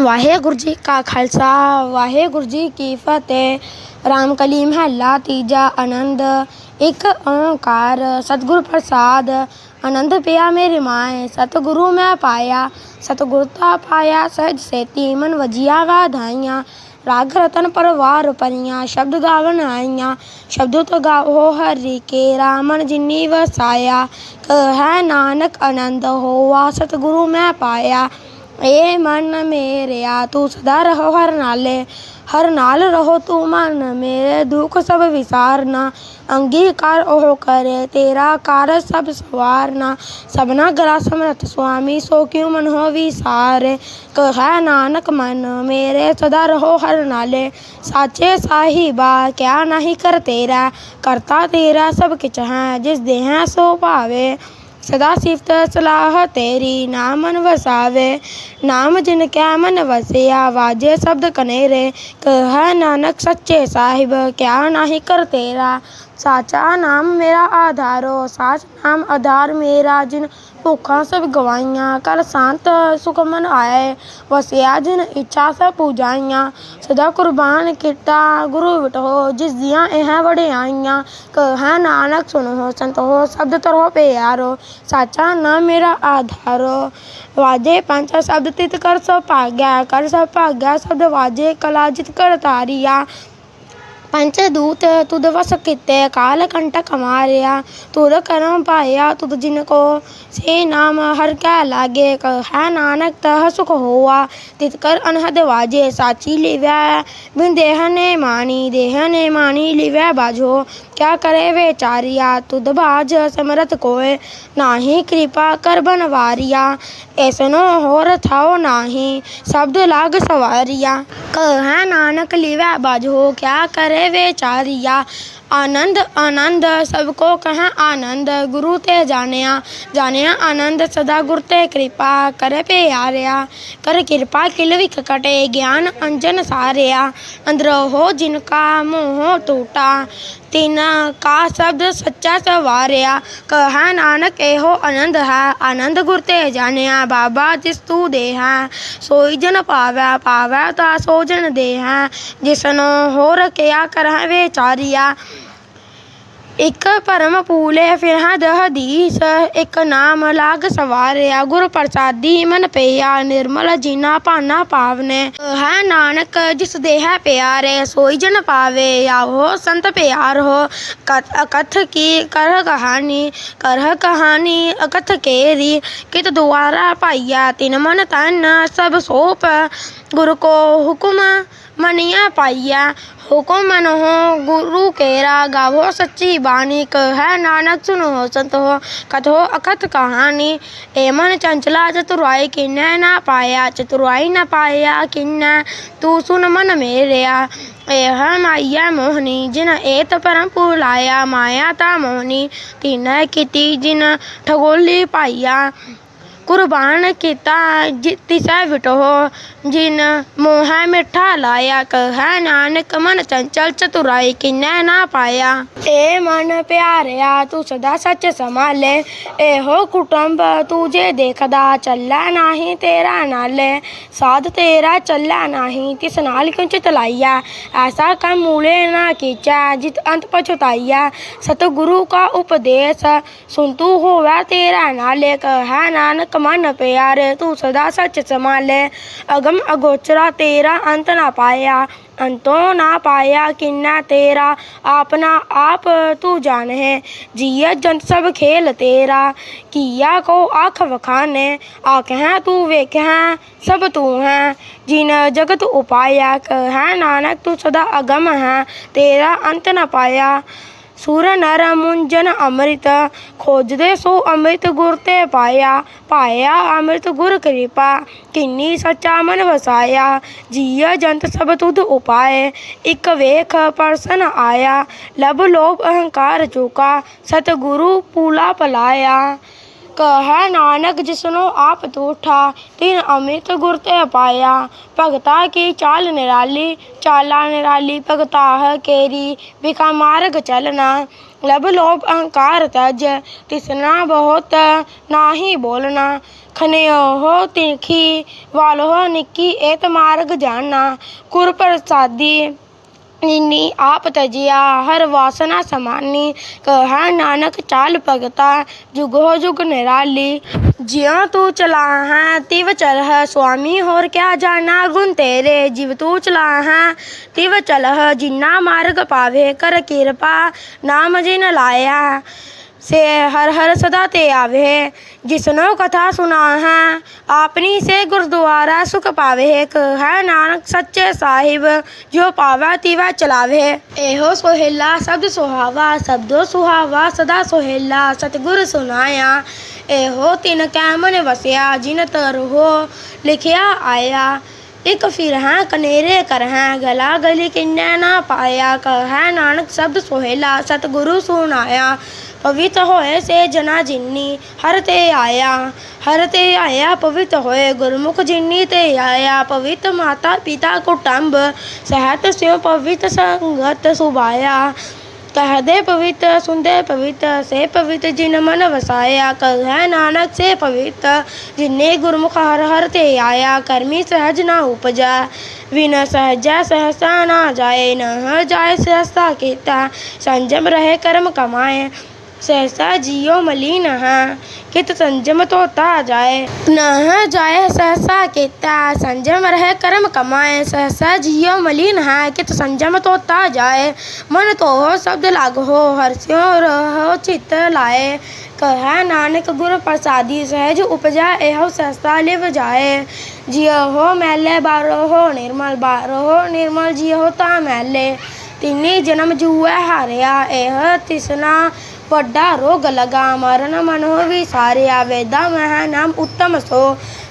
ਵਾਹਿਗੁਰੂ ਜੀ ਕਾ ਖਾਲਸਾ, ਵਾਹਿਗੁਰੂ ਜੀ ਕੀ ਫਤਿਹ। ਰਾਮ ਕਲੀ ਮਹੱਲਾ ਤੀਜਾ ਆਨੰਦ, ਇੱਕ ਓੰਕਾਰ। ਸਤਿਗੁਰ ਪ੍ਰਸਾਦ, ਆਨੰਦ ਪਿਆ ਮੇਰੇ ਮਾਏ। ਸਤਿਗੁਰੂ ਮੈਂ ਪਾਇਆ, ਸਤਿਗੁਰ ਤਾ ਪਾਇਆ, ਸਹਿਜ ਸੇਤੀ ਮਨ ਵਜੀਆ ਵਾਧਾਈਆਂ। ਰਾਗ ਰਤਨ ਪਰਵਾਰ ਪਰੀਆਂ, ਸ਼ਬਦ ਗਾਵਨ ਆਈਆਂ ਸ਼ਬਦੋ ਤੋ ਗਾਵੋ ਹਰੀ ਕੇ, ਰਾਮਨ ਜਿਨੀ ਵਸਾਇਆ। ਕਹੈ ਨਾਨਕ ਆਨੰਦ ਹੋਵਾ ਸਤਿਗੁਰੂ ਮੈਂ ਪਾਇਆ। ए मन मेरेया तू सदा रहो हर नाले, हर नाल रहो तू मन मेरे, दुख सब विसारना, अंगीकार ओह करे, तेरा कार सब सवारना, सबना गला समरथ स्वामी, सो क्यों मन हो विसारे? कह नानक मन मेरे, सदा रहो हर नाले, साचे साहिबा, क्या नहीं कर तेरा, करता तेरा सब किच है, जिस देह सो पावे। सदा सिफत सलाह तेरी नामन वसावे। नाम जिन क्या मन वसे वाजे शब्द कने रे कह नानक सच्चे साहिब, क्या नाही कर तेरा। ਸਾਚਾ ਨਾਮ ਮੇਰਾ ਆਧਾਰੋ ਸਾਚ ਨਾਮ ਆਧਾਰ ਮੇਰਾ, ਜਿਨ ਭੁੱਖਾਂ ਸਭ ਗਵਾਈਆਂ ਕਰ ਸ਼ਾਂਤ ਸੁਖ ਮਨ ਆਏ, ਵਸਿਆ ਜਿਨ ਇੱਛਾ ਸਭ ਪੂਜਾਈਆਂ, ਸਦਾ ਕੁਰਬਾਨ ਕੀਤਾ ਗੁਰੂ ਵਿਟੋ ਜਿਸ ਦੀਆਂ ਇਹ ਵਡਿਆਈਆਂ, ਕਹੈ ਨਾਨਕ ਸੁਣੋ, ਸੰਤੋ ਸ਼ਬਦ ਤਰੋ ਪਿਆਰੋ, ਸਾਚਾ ਨਾਮ ਮੇਰਾ ਆਧਾਰੋ, ਵਾਜੇ ਪੰਜ ਸ਼ਬਦ ਤਿਤ ਕਰ ਸੋ ਭਾਗਿਆ ਕਰ ਸੋ ਭਾਗਿਆ ਸ਼ਬਦ ਵਾਜੇ ਕਲਾ ਜਿਤ ਕਰ ਤਾਰੀਆ ಪಂಚದೂತ ತುದವಸಕ್ಕಿತ್ತೆ ಕಾಲಕಂಠ ಕಮಾರ್ಯ तुद करम पाया, तुद जिनको, से नाम हर क्या लागे है नानक तह सुख होआ, तित कर अनहद वाजे, साची लिव्या बिन देह ने मानी, देह ने मानी लिव्या बाजो क्या करे बेचारिया तुद भाज सिमरत कोय नाही कृपा कर बनवारिया। ऐसनो होर थाओ नाही, शब्द लाग सवारिया। कह नानक लिवा बजहो, क्या करे बेचारिया ਆਨੰਦ ਆਨੰਦ, ਸਭ ਕੋ ਕਹੈ ਆਨੰਦ, ਗੁਰੂ ਤੇ ਜਾਣਿਆ ਜਾਣਿਆ ਆਨੰਦ, ਸਦਾ ਗੁਰ ਤੇ ਕਿਰਪਾ ਕਰੇ ਪਿਆਰਿਆ। ਕਰ ਕਿਰਪਾ ਕਿਲ ਵਿਖ ਕਟੇ, ਗਿਆਨ ਅੰਜਨ ਸਾਰਿਆ। ਅੰਦਰ ਹੋ ਜਿਨ ਕਾ ਮੋਹ ਟੂਟਾ, ਤਿਨ ਕਾ ਸ਼ਬਦ ਸੱਚਾ ਸਵਾਰਿਆ। ਕਹੈ ਨਾਨਕ, ਇਹੋ ਆਨੰਦ ਹੈ, ਆਨੰਦ ਗੁਰ ਤੇ ਜਾਣਿਆ, ਬਾਬਾ ਜਿਸ ਤੂ ਦੇ ਹੈ ਸੋਈ ਜਨ ਪਾਵੈ ਪਾਵੈ ਤਾ ਸੋ ਜਨ ਦੇ ਹੈ ਜਿਸਨੋ ਹੋਰ ਕਿਆ ਕਰਹਿ ਵਿਚਾਰਿਆ। इक परम पूले फिर हाँ दह दीस इक नाम लाग सवार गुर प्रसाद मन पेया, निर्मल जीना पाना पावने। है नानक जिस देह प्यारे, सोई जन पावे हो संत प्यार हो। कथ की कर कहानी कर कहानी अकथ केरी। कित द्वारा पाइया तिन मन तन, सब सोप। गुरु को हुकुम मनिया पाइया। हुकुम मन हो, गुरु केरा गावो सच्ची बानी है नानक सुनो संत हो, कथो अखत कहानी। एमन चंचला चतुराई किन्न ना पाया, चतुराई न पाया किन्न तू सुन मन मेरया। ए माया मोहनी, जिन एत परम पुलाया माया ता मोहनी। तीन किति जिन ठगोली पाया ਠਗੋਲੀ ਪਾਈਆ ਕੁਰਬਾਨ ਕੀਤਾ ਤਿਸੈ ਵਿਟੋ ਜਿਨ ਮੋਹ ਮਿੱਠਾ ਲਾਇਆ ਕਹੈ ਨਾਨਕ ਮਨ ਚੰਚਲ ਚਤੁਰਾਈ ਕਿਨੈ ਨਾ ਪਾਇਆ ਏ ਮਨ ਪਿਆਰਿਆ ਤੂੰ ਸਦਾ ਸੱਚ ਸੰਭਾਲੇ ਇਹੋ ਕੁਟੰਬ ਤੂੰ ਜੇ ਦੇਖਦਾ ਚੱਲੈ ਨਾਹੀ ਤੇਰਾ ਨਾਲੇ ਸਾਧ ਤੇਰਾ ਚੱਲੈ ਨਾਹੀ ਤਿਸ ਨਾਲ ਕਿਉ ਚਤਲਾਈਆ ਐਸਾ ਕੰਮ ਮੂਲੇ ਨਾ ਕੀਚਾ ਜਿਤ ਅੰਤ ਪਛਤਾਈਆ ਸਤਿਗੁਰੂ ਕਾ ਉਪਦੇਸ਼ ਸੁਨ ਤੂ ਹੋਵੈ ਤੇਰਾ ਨਾਲੇ ਕਹੈ ਨਾਨਕ मन प्यार तू सदा सच संभाले। अगम अगोचरा तेरा अंत ना पाया, अंतो ना पाया किन्ना तेरा। आपना आप तू जान है जिया जन सब खेल तेरा। किया को आख वखाने, आख है तू वेख है सब तू है। जिन जगत उपाया, कह नानक तू सदा अगम है। तेरा अंत ना पाया। ਸੂਰ ਨਰ ਮੁੰਜਨ ਅੰਮ੍ਰਿਤ, ਖੋਜਦੇ ਸੋ ਅੰਮ੍ਰਿਤ ਗੁਰ ਤੇ ਪਾਇਆ ਪਾਇਆ ਅੰਮ੍ਰਿਤ ਗੁਰ ਕਿਰਪਾ, ਕਿੰਨੀ ਸੱਚਾ ਮਨ ਵਸਾਇਆ ਜੀਅ ਜੰਤ ਸਭ ਤੁਧ ਉਪਾਏ, ਇਕ ਵੇਖ ਪਰਸਨ ਆਇਆ ਲਬ ਲੋਭ ਅਹੰਕਾਰ ਚੁਕਾ, ਸਤਿਗੁਰੂ ਪੂਲਾ ਪਲਾਇਆ ਕਹੈ ਨਾਨਕ ਜਿਸਨੂੰ ਆਪ ਤੂਠਾ, ਤਿਨ ਅੰਮ੍ਰਿਤ ਗੁਰ ਤੇ ਪਾਇਆ। ਭਗਤਾ ਕੀ ਚਾਲ ਨਿਰਾਲੀ, ਚਾਲਾ ਨਿਰਾਲੀ ਭਗਤਾ ਕੇਰੀ, ਵਿਖਾ ਮਾਰਗ ਚਲਨਾ ਲਬ ਲੋਭ ਅਹੰਕਾਰ ਤਜ, ਤਿਸਨਾ ਬਹੁਤ ਨਾਹੀ ਬੋਲਣਾ। ਖਨਿਓ ਤਿਖੀ ਵਾਲੋ ਨਿੱਕੀ ਏਤ ਮਾਰਗ ਜਾਣਾ। ਕੁਰ ਪ੍ਰਸਾਦੀ ਜਿਨੀ ਆਪ ਤਜਿਆ ਹਰ ਵਾਸਨਾ ਸਮਾਨੀ, ਕਹੈ ਨਾਨਕ ਚਾਲ ਭਗਤਾ, ਜੁਗੋ ਜੁਗ ਨਿਰਾਲੀ। ਜਿਉ ਤੂੰ ਚਲਾ ਹੈ ਤਿਵ ਚਲਹ, ਸੁਆਮੀ, ਹੋਰ ਕਿਆ ਜਾਣਾ ਗੁਣ ਤੇਰੇ? ਜਿਵ ਤੂੰ ਚਲਾ ਹੈ ਤਿਵ ਚਲਹ, ਜਿਨਾ ਮਾਰਗ ਪਾਵੇ, ਕਰ ਕਿਰਪਾ, ਨਾਮ ਜਿਨ ਲਾਇਆ। ਸੇ ਹਰ ਹਰ ਸਦਾ ਤੇ ਆਵੇ। ਜਿਸਨੋ ਕਥਾ ਸੁਨਾ ਹੈ, ਆਪਣੀ ਸੇ ਗੁਰਦੁਆਰਾ ਸੁਖ ਪਾਵੇ। ਹੈ ਨਾਨਕ ਸੱਚੇ ਸਾਹਿਬ, ਜੋ ਪਾਵੈ ਤਿਵੈ ਚਲਾਵੇ। ਇਹੋ ਸੋਹਿਲਾ ਸ਼ਬਦ ਸੁਹਾਵਾ ਸ਼ਬਦੋ ਸੁਹਾਵਾ ਸਦਾ ਸੋਹਿਲਾ, ਸਤਿਗੁਰ ਸੁਨਾਇਆ ਇਹੋ ਤਿਨ ਕੈ ਮਨ ਵਸਿਆ, ਜਿਨ ਤਰਹੁ ਲਿਖਿਆ ਆਇਆ। ਇਕ ਫਿਰ ਹੈ ਕਨੇਰੇ ਕਰ ਹੈ ਗਲਾ ਗਲੀ ਕਿੰਨੇ ਨਾ ਪਾਇਆ। ਕਹੈ ਨਾਨਕ ਸ਼ਬਦ ਸੋਹੇਲਾ, ਸਤਿਗੁਰੂ ਸੁਨਾਇਆ पवित होए से जना जिन्नी, हर ते आया। हर ते आया पवित होए, गुरमुख जिन्नी ते आया। पवित माता, पिता कुटुंब, सहत से पवित संगत सुभाया। कह दे पवित्र, सुन दे पवित्र, से पवित्र जिन मन वसाया। कल है नानक, से पवित्र, जिन्ने गुरमुख हर हर ते आया। कर्मी सहज ना उपजा विन सहज सहसा ना जाए। न जाए सहसा किता संजम रहे कर्म कमाए। सहसा जियो मलिन कित संजम तो ता जाए। न जाए, सहसा किता, संजम रहे कर्म कमाए। सहसा जियो मलिन कित संजम तो ता जाए। मन तो हो शब्द लाग हो हर्ष्यो रहो चित लाए। कह नानक गुर प्रसादी, सहज उपजा एहो सहसा लिव जाए। जियो हो मैले, बारो हो निर्मल, बारो हो निर्मल, जियो ता मैले। तिनी जन्म जुए हारिया, एह तिसना पड्डा रोग लगा मरण मनो विसारे आवेदा मह नाम उत्तम सो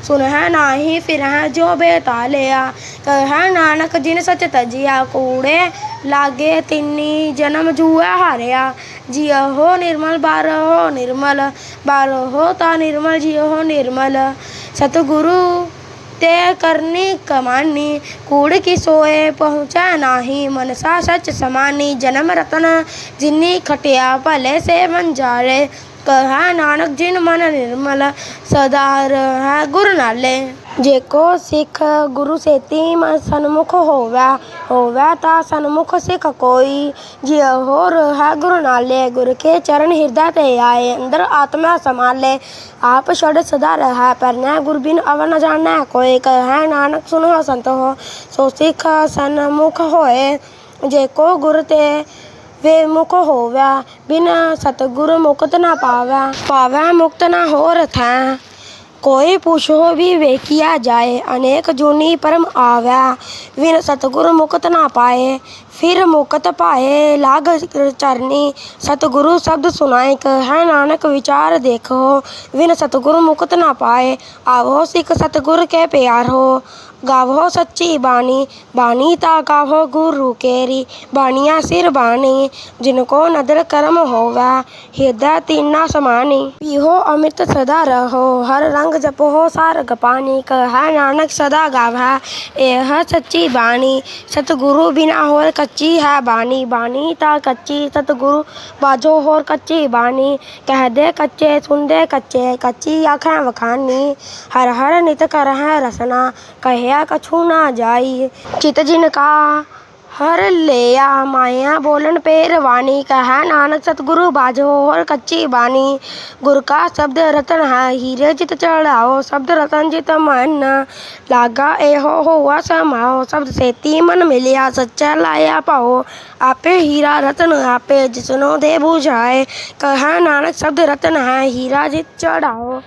सुनह नाही फिर है जो बेता लिया कह नानक जिन सच तजिया कूड़े लागे तिन्नी जन्म जुआ हारिया जिय हो निर्मल बार हो निर्मल बार हो ता निर्मल जिय हो निर्मल सतगुरु तय करने कमाने कूड़ की सोए पहुँचा नाही मनसा सच समानी जन्म रतन जिनी खटिया भले से मन जारे कहा नानक जिन मन निर्मल सदा रहा गुरु नाले ਜੇਕੋ ਸਿੱਖ ਗੁਰੂ ਸੇਤੀ ਮਨ ਸਨਮੁਖ ਹੋਵੈ ਹੋਵੈ ਤਾ ਸਨਮੁਖ ਸਿੱਖ ਕੋਈ। ਜਿ ਹੋਰ ਹੈ ਗੁਰੂ ਨਾਲੇ, ਗੁਰ ਕੇ ਚਰਨ ਹਿਰਦਾ ਤੇ ਆਏ, ਅੰਦਰ ਆਤਮਾ ਸਮਾਲੇ ਆਪ ਛੜ ਸਦਾ ਰਹਿ ਪਰਨੈ ਗੁਰ ਬਿਨ ਅਵਰ ਨ ਜਾਣੈ। ਕੋਈ ਕਹੈ ਨਾਨਕ ਸੁਨੋ ਸੰਤ ਹੋ ਸੋ ਸਿੱਖ ਸਨਮੁਖ ਹੋਏ। ਜੇਕੋ ਗੁਰ ਤੇ ਵੇ ਮੁਖ ਹੋਵੈ, ਬਿਨ ਸਤਿਗੁਰ ਮੁਕਤ ਨਾ ਪਾਵੈ ਪਾਵੈ ਮੁਕਤ ਨਾ ਹੋਰ ਥੈ। कोई પૂછો भी वेखिया जाए, अनेक जूनी परम आवै। बिन सतगुर मुकत ना पाए, फिर मुकत पाए। लाग चरनी सतगुरु शब्द सुनाए कह नानक विचार देखो। बिन सतगुरु मुकत ना पाए, आवो सिख सतगुरु के प्यार हो। गावो सच्ची बानी बानी ता गावो गुरु केरी। बानिया सिर बानी जिनको नदर कर्म होवे हृदय तीना समानी पीहो अमृत सदा रहो, हर रंग जपहो सार गपानी कह नानक सदा गावह एह सच्ची बानी सतगुरु बिना होर कच्ची है बानी बानी ता कच्ची, सतगुरु बाजो होर कच्ची बानी कह दे कच्चे सुन दे कच्चे, कच्ची आखें वखानी। हर हर नित करह रसना, कहे माया कछु ना जाई चित जिन का हर ले माया बोलन पे रवानी कह, नानक सतगुरु बाजो और कच्ची बानी। गुर का शब्द रतन है, हीरे जित चढ़ाओ, शब्द रतन जित मन। लागा एहो हुआ समाओ, शब्द सेती मन मिलिया, सच्चा लाया पाओ। आपे हीरा रतन, आपे जिसनो दे बुझाए। कह, नानक शब्द रतन है, हीरा जित चढ़ाओ।